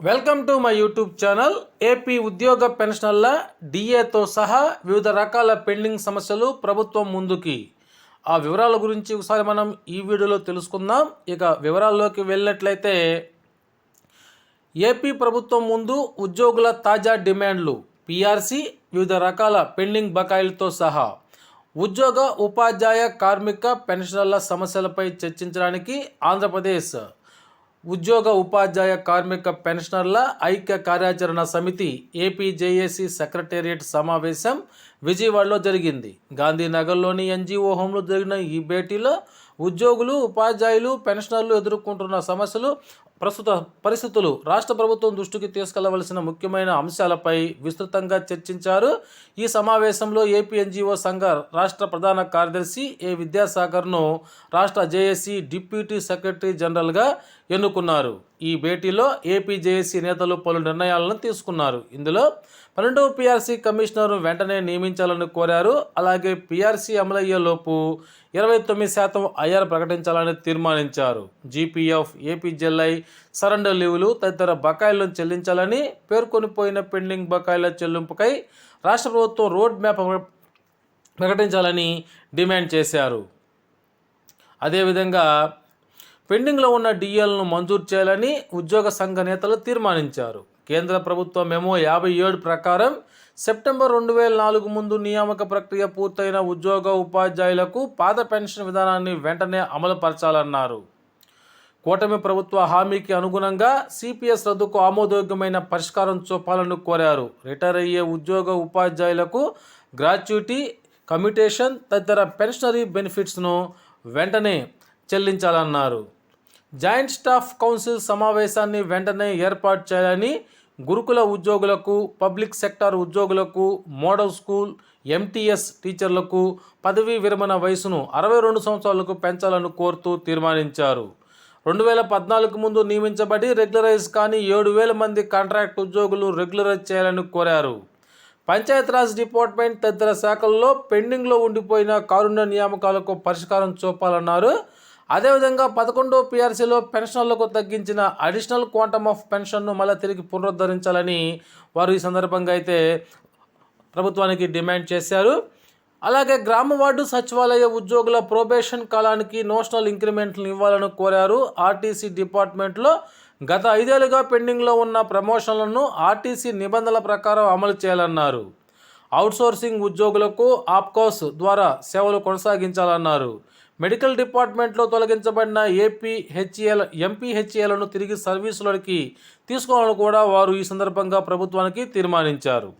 Welcome to my YouTube channel AP ఉద్యోగ పెన్షనర్ల డిఏతో సహా వివిధ రకాల పెండింగ్ సమస్యలు ప్రభుత్వం ముందుకి. ఆ వివరాల గురించి ఒకసారి మనం ఈ వీడియోలో తెలుసుకుందాం. ఇక వివరాల్లోకి వెళ్ళినట్లయితే ఏపీ ప్రభుత్వం ముందు ఉద్యోగుల తాజా డిమాండ్లు పిఆర్సి వివిధ రకాల పెండింగ్ బకాయిలతో సహా. ఉద్యోగ ఉపాధ్యాయ కార్మిక పెన్షనర్ల సమస్యలపై చర్చించడానికి ఆంధ్రప్రదేశ్ ఉద్యోగ ఉపాధ్యాయ కార్మిక పెన్షనర్ల ఐక్య కార్యాచరణ సమితి ఏపీజేఏసీ సెక్రటేరియట్ సమావేశం విజయవాడలో జరిగింది. గాంధీనగర్లోని ఎన్జిఓ హోంలో జరిగిన ఈ భేటీలో ఉద్యోగులు ఉపాధ్యాయులు పెన్షనర్లు ఎదుర్కొంటున్న సమస్యలు ప్రస్తుత పరిస్థితులు రాష్ట్ర ప్రభుత్వం దృష్టికి తీసుకెళ్ళవలసిన ముఖ్యమైన అంశాలపై విస్తృతంగా చర్చించారు. ఈ సమావేశంలో ఏపీ ఎన్జిఓ సంఘ రాష్ట్ర ప్రధాన కార్యదర్శి ఏ విద్యాసాగర్ను రాష్ట్ర జేఏసీ డిప్యూటీ సెక్రటరీ జనరల్గా ఎన్నుకున్నారు. ఈ భేటీలో ఏపీ జేఏసీ నేతలు పలు నిర్ణయాలను తీసుకున్నారు. ఇందులో పన్నెండవ పీఆర్సీ కమిషనర్ను వెంటనే నియమించాలని కోరారు. అలాగే పీఆర్సీ అమలయ్యేలోపు ఇరవై తొమ్మిది శాతం ఐఆర్ ప్రకటించాలని తీర్మానించారు. జీపీఎఫ్ ఏపీజెల్ఐ సరెండర్ లీవులు తదితర బకాయిలను చెల్లించాలని పేర్కొనిపోయిన పెండింగ్ బకాయిల చెల్లింపుకై రాష్ట్ర ప్రభుత్వం రోడ్ మ్యాప్ ప్రకటించాలని డిమాండ్ చేశారు. అదేవిధంగా పెండింగ్లో ఉన్న డిఎల్ను మంజూరు చేయాలని ఉద్యోగ సంఘ నేతలు తీర్మానించారు. కేంద్ర ప్రభుత్వ మెమో యాభై ఏడు ప్రకారం సెప్టెంబర్ రెండు వేల నాలుగు ముందు నియామక ప్రక్రియ పూర్తయిన ఉద్యోగ ఉపాధ్యాయులకు పాత పెన్షన్ విధానాన్ని వెంటనే అమలుపరచాలన్నారు. కూటమి ప్రభుత్వ హామీకి అనుగుణంగా సిపిఎస్ రద్దుకు ఆమోదయోగ్యమైన పరిష్కారం చూపాలని కోరారు. రిటైర్ అయ్యే ఉద్యోగ ఉపాధ్యాయులకు గ్రాట్యుటీ కమ్యూటేషన్ తదితర పెన్షనరీ బెనిఫిట్స్ను వెంటనే చెల్లించాలన్నారు. జాయింట్ స్టాఫ్ కౌన్సిల్ సమావేశాన్ని వెంటనే ఏర్పాటు చేయాలని గురుకుల ఉద్యోగులకు పబ్లిక్ సెక్టార్ ఉద్యోగులకు మోడల్ స్కూల్ ఎంటీఎస్ టీచర్లకు పదవీ విరమణ వయసును అరవై రెండు సంవత్సరాలకు పెంచాలని కోరుతూ తీర్మానించారు. రెండు వేల పద్నాలుగు ముందు నియమించబడి రెగ్యులరైజ్ కానీ ఏడు వేల మంది కాంట్రాక్ట్ ఉద్యోగులు రెగ్యులరైజ్ చేయాలని కోరారు. పంచాయతీరాజ్ డిపార్ట్మెంట్ తదితర శాఖల్లో పెండింగ్లో ఉండిపోయిన కారుణ్య నియామకాలకు పరిష్కారం చూపాలన్నారు. అదేవిధంగా పదకొండో పీఆర్సీలో పెన్షన్లకు తగ్గించిన అడిషనల్ క్వాంటమ్ ఆఫ్ పెన్షన్ను మళ్ళీ తిరిగి పునరుద్ధరించాలని వారు ఈ సందర్భంగా అయితే ప్రభుత్వానికి డిమాండ్ చేశారు. అలాగే గ్రామ వార్డు సచివాలయ ఉద్యోగుల ప్రొబేషన్ కాలానికి నోషనల్ ఇంక్రిమెంట్లు ఇవ్వాలని కోరారు. ఆర్టీసీ డిపార్ట్మెంట్లో గత ఐదేళ్ళుగా పెండింగ్లో ఉన్న ప్రమోషన్లను ఆర్టీసీ నిబంధనల ప్రకారం అమలు చేయాలన్నారు. అవుట్సోర్సింగ్ ఉద్యోగులకు ఆప్కోస్ ద్వారా సేవలు కొనసాగించాలన్నారు. మెడికల్ డిపార్ట్మెంట్లో తొలగించబడిన ఏపీ హెచ్ఏఎల్ ఎంపీ హెచ్ఏలను తిరిగి సర్వీసులోకి తీసుకోవాలని కూడా వారు ఈ సందర్భంగా ప్రభుత్వానికి తీర్మానించారు.